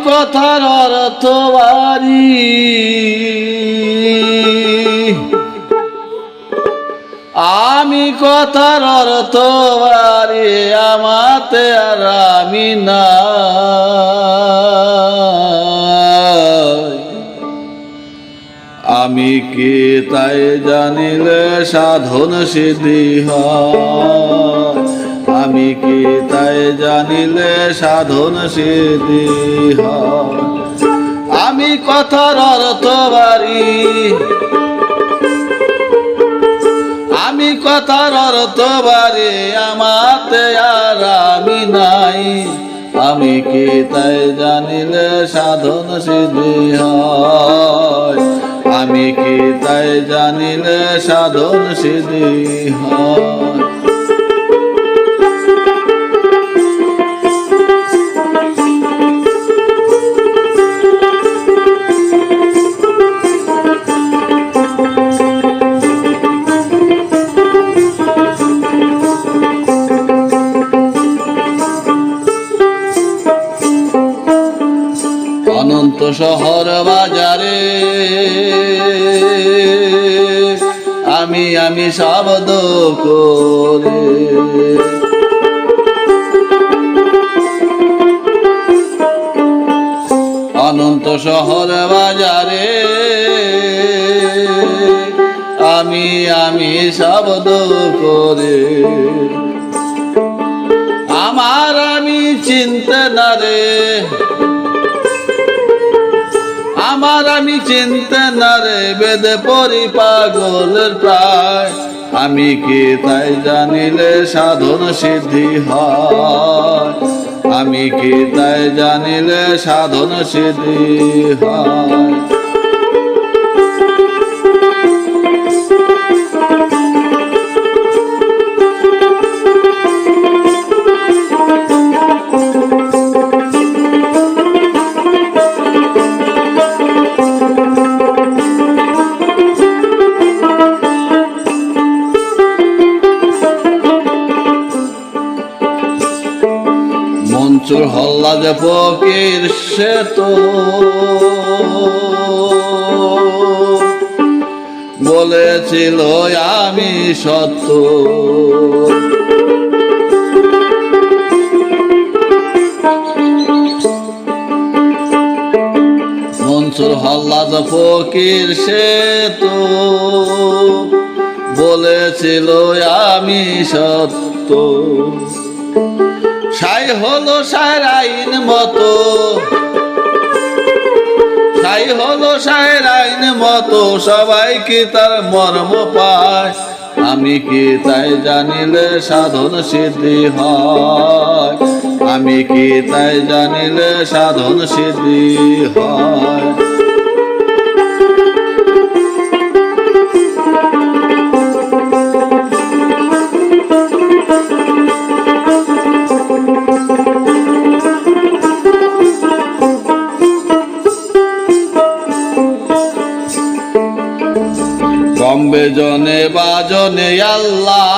কথার অর্থ আমি কথার অর্থ আমাতে আর আমি না আমি কি তাই জানিলে সাধন সিদ্ধি হয়? আমি কি তাই জানিলে সাধন সিদ্ধি আমি কথার অর্থ বাড়ি। আমি কথার অর্থ বাড়ি, আমাতে আর আমি নাই। আমি কি তাই জানিলে সাধন সিদ্ধি হয়? আমি কি তাই জানিলে সাধন সিদ্ধি হয়? অনন্ত শহর বাজারে। আমি আমি শব্দ করে। অনন্ত শহর বাজারে। আমি আমি শব্দ করে। আমার আমি চিন্তা না রে। আমার আমি চিনতে না রে, বেদে পরি পাগলের প্রায়। আমি কি তাই জানিলে সাধন সিদ্ধি হয়? আমি কি তাই জানিলে সাধন সিদ্ধি হয়? মঞ্চুর হল্লা যে ফকির সে তো। বলেছিল, আমি সত্য। মনসুর হল্লা যে ফকির সে তো। বলেছিল, আমি সত্য। সাই হলো সার আইন মতো। সাই হলো সার আইন মতো, সবাই কি তার মর্ম পায়? আমি কি তাই জানিলে সাধন সিদ্ধি হয়? আমি কি তাই জানিলে সাধন সিদ্ধি হয়? কমবে জনে বাজনে আল্লাহ।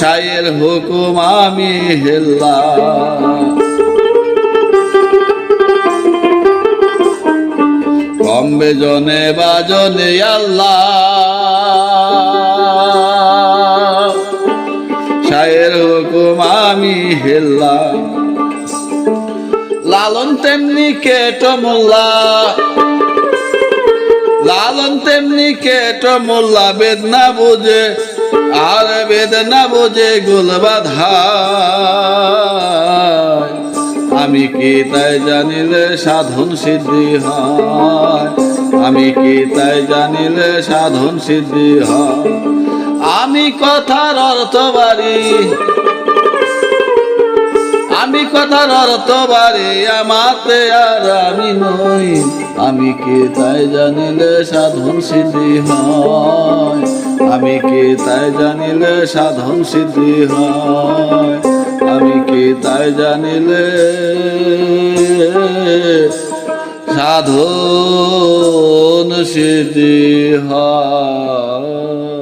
সায়ের হুকুম আমি হেল্লা কমবে জনে বাজনে আল্লাহ। সায়ের হুকুম আমি হেল্লা লালন তেমনি কেট মোল্লা? লালন তেমনি কেট মোল্লা? বেদনা বুঝে, আর বেদনা বুঝে গুলবাধা আমি কি তাই জানিলে সাধন সিদ্ধি হয়? আমি কি তাই জানিলে সাধন সিদ্ধি হয়? আমি কথার অর্থ বাড়ি আমি কথার অর্থ বাড়ি, আমাতে আর আমি নই। আমি কে তাই জানিলে সাধন সিদ্ধি হয়? আমি কে তাই জানিলে সাধন সিদ্ধি হয়? আমি কে তাই জানিলে সাধন সিদ্ধি হয়?